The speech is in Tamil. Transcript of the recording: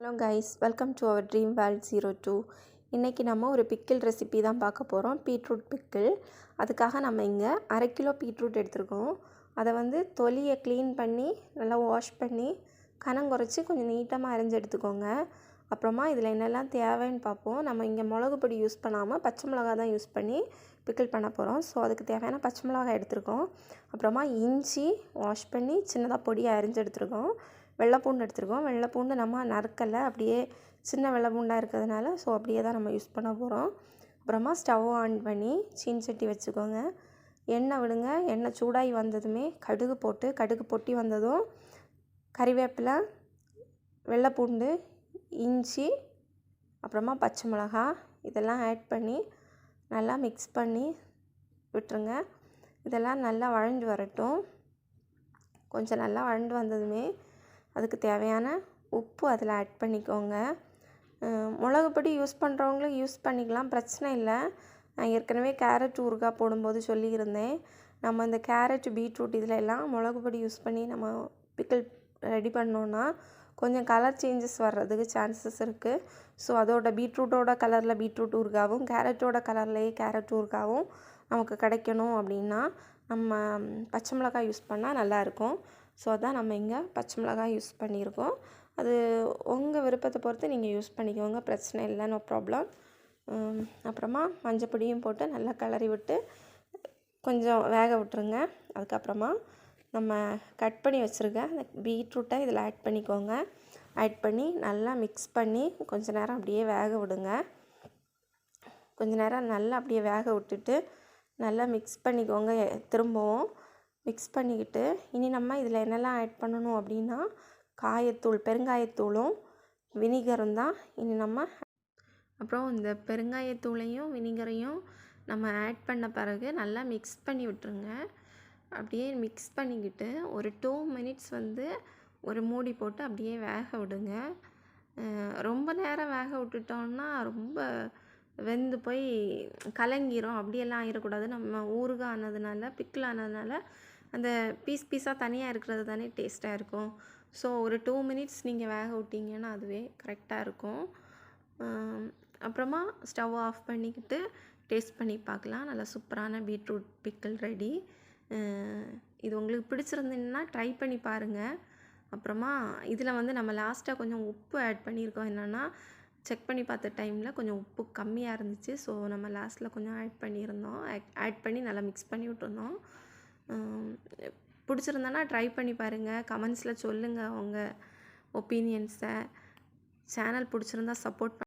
Hello guys welcome to our dream world zero two இன்றைக்கி நம்ம ஒரு பிக்கிள் ரெசிபி தான் பார்க்க போகிறோம் பீட்ரூட் பிக்கிள் அதுக்காக நம்ம இங்கே அரை கிலோ பீட்ரூட் எடுத்துருக்கோம். அதை வந்து தொலியை க்ளீன் பண்ணி நல்லா வாஷ் பண்ணி கனங்குறைச்சி கொஞ்சம் நீட்டமாக அரைஞ்சி எடுத்துக்கோங்க. அப்புறமா இதில் என்னெல்லாம் தேவைன்னு பார்ப்போம். நம்ம இங்கே மிளகு பொடி யூஸ் பண்ணாமல் பச்சை மிளகா தான் யூஸ் பண்ணி பிக்கிள் பண்ண போகிறோம் ஸோ அதுக்கு தேவையான பச்சை மிளகா எடுத்துருக்கோம். அப்புறமா இஞ்சி வாஷ் பண்ணி சின்னதாக பொடியை அரிஞ்சு எடுத்துருக்கோம். வெள்ளைப்பூண்டு எடுத்துருக்கோம். வெள்ளைப்பூண்டு நம்ம நறுக்கலை. அப்படியே சின்ன வெள்ளைப்பூண்டாக இருக்கிறதுனால ஸோ அப்படியே தான் நம்ம யூஸ் பண்ண போகிறோம் அப்புறமா ஸ்டவ் ஆன் பண்ணி சீன் சட்டி வச்சுக்கோங்க. எண்ணெய் விடுங்க. எண்ணெய் சூடாகி வந்ததுமே கடுகு போட்டு கடுகு பொட்டி வந்ததும் கறிவேப்பிலை வெள்ளைப்பூண்டு இஞ்சி அப்புறமா பச்சை மிளகா இதெல்லாம் ஆட் பண்ணி நல்லா மிக்ஸ் பண்ணி விட்டுருங்க. இதெல்லாம் நல்லா வழண்டு வரட்டும். கொஞ்சம் நல்லா வழண்டு வந்ததுமே அதுக்கு தேவையான உப்பு அதில் ஆட் பண்ணிக்கோங்க. மிளகு பொடி யூஸ் பண்ணுறவங்களும் யூஸ் பண்ணிக்கலாம் பிரச்சனை இல்லை. நான் ஏற்கனவே கேரட் ஊறுகாய் போடும்போது சொல்லியிருந்தேன். நம்ம இந்த கேரட் பீட்ரூட் இதில் எல்லாம் மிளகு பொடி யூஸ் பண்ணி நம்ம பிக்கிள் ரெடி பண்ணோன்னா கொஞ்சம் கலர் சேஞ்சஸ் வர்றதுக்கு சான்சஸ் இருக்குது ஸோ அதோட பீட்ரூட்டோட கலரில் பீட்ரூட் ஊறுகாவும் கேரட்டோட கலர்லேயே கேரட் ஊறுகாவும் நமக்கு கிடைக்கணும் அப்படின்னா நம்ம பச்சை மிளகாய் யூஸ் பண்ணால் நல்லாயிருக்கும் ஸோ அதான் நம்ம இங்கே பச்சை மிளகாய் யூஸ் பண்ணியிருக்கோம் அது உங்கள் விருப்பத்தை பொறுத்து நீங்கள் யூஸ் பண்ணிக்கோங்க. பிரச்சனை இல்லை நோ ப்ராப்ளம் அப்புறமா மஞ்சள் பொடியும் போட்டு நல்லா கிளறி விட்டு கொஞ்சம் வேக விட்டுருங்க. அதுக்கப்புறமா நம்ம கட் பண்ணி வச்சுருக்க அந்த பீட்ரூட்டை இதில் ஆட் பண்ணிக்கோங்க. ஆட் பண்ணி நல்லா மிக்ஸ் பண்ணி கொஞ்சம் நேரம் அப்படியே வேக விடுங்க. கொஞ்ச நேரம் நல்லா அப்படியே வேக விட்டுட்டு நல்லா மிக்ஸ் பண்ணிக்கோங்க திரும்பவும். மிக்ஸ் பண்ணிக்கிட்டு இனி நம்ம இதில் என்னெல்லாம் ஆட் பண்ணணும் அப்படின்னா காயத்தூள் பெருங்காயத்தூளும் வினிகரும் தான் இனி நம்ம அப்புறம் இந்த பெருங்காயத்தூளையும் வினிகரையும் நம்ம ஆட் பண்ண பிறகு நல்லா மிக்ஸ் பண்ணி விட்டுருங்க. அப்படியே மிக்ஸ் பண்ணிக்கிட்டு ஒரு டூ மினிட்ஸ் வந்து ஒரு மூடி போட்டு அப்படியே வேக விடுங்க. ரொம்ப நேரம் வேக விட்டுட்டோம்னா ரொம்ப வெந்து போய் கலங்கிரும். அப்படியெல்லாம் ஆகிடக்கூடாது நம்ம ஊறுகாய் ஆனதுனால பிக்கிள் ஆனதுனால அந்த பீஸ் பீஸாக தனியாக இருக்கிறது தானே டேஸ்ட்டாக இருக்கும். ஸோ ஒரு டூ மினிட்ஸ் நீங்கள் வேக விட்டிங்கன்னா அதுவே கரெக்டாக இருக்கும். அப்புறமா ஸ்டவ் ஆஃப் பண்ணிக்கிட்டு டேஸ்ட் பண்ணி பார்க்கலாம். நல்லா சூப்பரான பீட்ரூட் பிக்கிள் ரெடி இது உங்களுக்கு பிடிச்சிருந்தீங்கன்னா ட்ரை பண்ணி பாருங்கள் அப்புறமா இதில் வந்து நம்ம லாஸ்ட்டாக கொஞ்சம் உப்பு ஆட் பண்ணியிருக்கோம். என்னென்னா செக் பண்ணி பார்த்த டைமில் கொஞ்சம் உப்பு கம்மியாக இருந்துச்சு. ஸோ நம்ம லாஸ்ட்டில் கொஞ்சம் ஆட் பண்ணியிருந்தோம். ஆட் பண்ணி நல்லா மிக்ஸ் பண்ணி விட்டுருந்தோம். பிடிச்சிருந்தனா ட்ரை பண்ணி பாருங்கள் கமெண்ட்ஸில் சொல்லுங்கள் உங்கள் ஒப்பீனியன்ஸை சேனல் பிடிச்சிருந்தா சப்போர்ட்